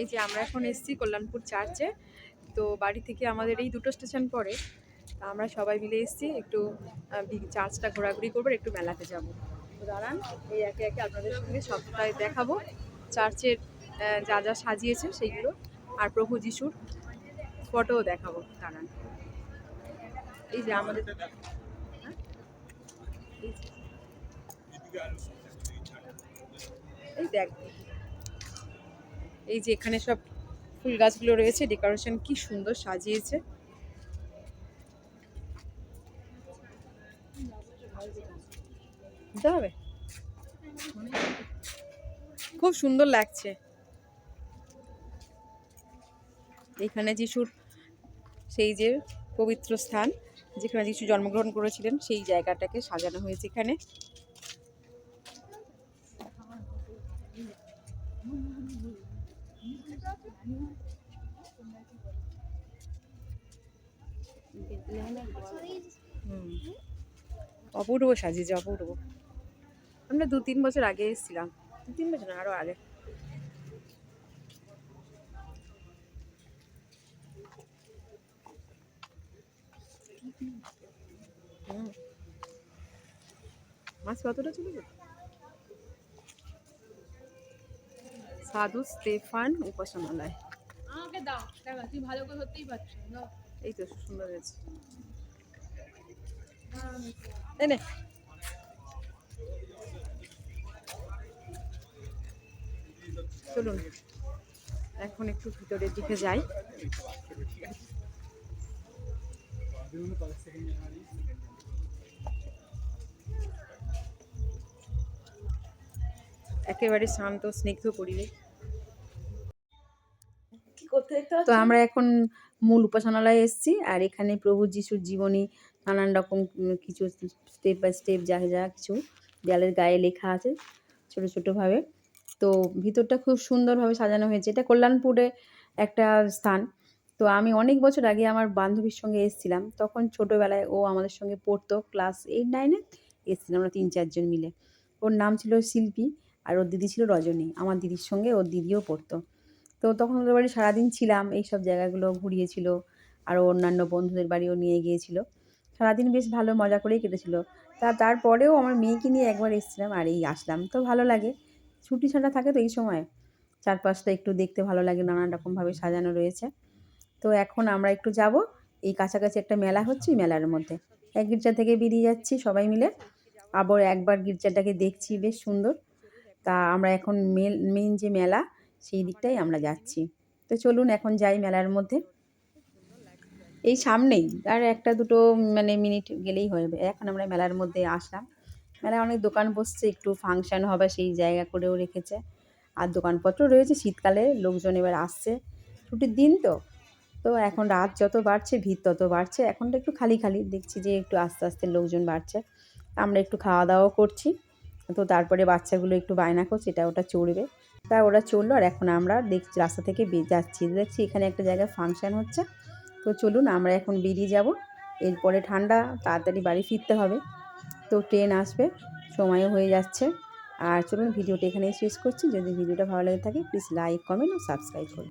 এই যে আমরা এখন এসেছি কল্যাণপুর চার্চে তো বাড়ি থেকে আমাদের এই দুটো স্টেশন পরে আমরা সবাই মিলে এসেছি, একটু চার্চটা ঘোরাঘুরি করব একটু মেলাতে যাব। তো দাঁড়ান, এই একে একে আপনাদের সঙ্গে সবটাই দেখাবো। চার্চের যা যা সাজিয়েছে সেইগুলো, আর প্রভু যিশুর ফটোও দেখাবো। দাঁড়ান। এই যে আমাদের হ্যাঁ? এই দেখ। এই যে এখানে সব ফুল গাছগুলো রয়েছে, ডেকোরেশন কি সুন্দর সাজিয়েছে। হবে। খুব সুন্দর লাগছে। এখানে যিশুর সেই যে পবিত্র স্থান, যেখানে যিশু জন্মগ্রহণ করেছিলেন, সেই জায়গাটাকে সাজানো হয়েছে এখানে। অপূর্ব সাজিয়েছে, অপূর্ব। আমরা দু তিন বছর আগে এসেছিলাম। দু তিন বছর আরও আগে। হুম। মাছ কতটা চলে গেল? সাধু স্টেফান উপাসনালয়। আমাকে দাও দেখা তুই ভালো করে ধরতেই পারছিস এই তো সুন্দর হয়েছে। নে। চলুন এখন একটু ভিতরের দিকে যাই। একেবারে শান্ত স্নিগ্ধ পরিবেশ। তো আমরা এখন মূল উপাসনালয়ে এসেছি আর এখানে প্রভু যিশুর জীবনী নানান রকম কিছু স্টেপ বাই স্টেপ যা যা কিছু দেয়ালের গায়ে লেখা আছে ছোটো ছোটোভাবে তো ভিতরটা খুব সুন্দরভাবে সাজানো হয়েছে। এটা কল্যাণপুরে একটা স্থান। তো আমি অনেক বছর আগে আমার বান্ধবীর সঙ্গে এসেছিলাম। তখন ছোটোবেলায় ও আমাদের সঙ্গে পড়তো ক্লাস এইট নাইনে এসেছিলাম আমরা তিন চারজন মিলে। ওর নাম ছিল শিল্পী আর ওর দিদি ছিল রজনী। আমার দিদির সঙ্গে ওর দিদিও পড়তো। তো তখন ওদের বাড়ি সারাদিন ছিলাম এই সব জায়গাগুলো ঘুরিয়েছিল, আরও অন্যান্য বন্ধুদের বাড়িও নিয়ে গিয়েছিল। সারাদিন বেশ ভালো মজা করেই কেটেছিল। তা তারপরেও আমার মেয়েকে নিয়ে একবার এসেছিলাম আর এই আসলাম। তো ভালো লাগে, ছুটি ছাটা থাকে তো এই সময়। চারপাশটা একটু দেখতে ভালো লাগে, নানান রকমভাবে সাজানো রয়েছে। তো এখন আমরা একটু যাব, এই কাছাকাছি একটা মেলা হচ্ছে মেলার মধ্যে। এক গির্জা থেকে বেরিয়ে যাচ্ছি সবাই মিলে। আবার একবার গির্জাটাকে দেখছি, বেশ সুন্দর। তা আমরা এখন মেল মেন যে মেলা সেই দিকটাই আমরা যাচ্ছি। তো চলুন এখন যাই মেলার মধ্যে। এই সামনেই আর একটা দুটো মানে মিনিট গেলেই হয়ে যাবে। এখন আমরা মেলার মধ্যে আসলাম। মেলায় অনেক দোকান বসছে, একটু ফাংশন হবে সেই জায়গা করেও রেখেছে। আর দোকানপত্র রয়েছে শীতকালে, লোকজন এবার আসছে। ছুটির দিন তো। তো এখন রাত যত বাড়ছে, ভিড় তত বাড়ছে। এখনটা একটু খালি খালি, দেখছি যে একটু আস্তে আস্তে লোকজন বাড়ছে। আমরা একটু খাওয়া দাওয়াও করছি। তো তারপরে বাচ্চাগুলো একটু বায়না করছে, এটা ওটা চড়বে। তা ওরা চলল আর এখন আমরা দেখছি রাস্তা থেকে যাচ্ছি। দেখছি এখানে একটা জায়গায় ফাংশান হচ্ছে। তো চলুন আমরা এখন বেরিয়ে যাব। এরপরে ঠান্ডা, তাড়াতাড়ি বাড়ি ফিরতে হবে। তো ট্রেন আসবে, সময়ও হয়ে যাচ্ছে। আর চলুন ভিডিওটা এখানেই শেষ করছি। যদি ভিডিওটা ভালো লেগে থাকে প্লিজ লাইক কমেন্ট ও সাবস্ক্রাইব করুন।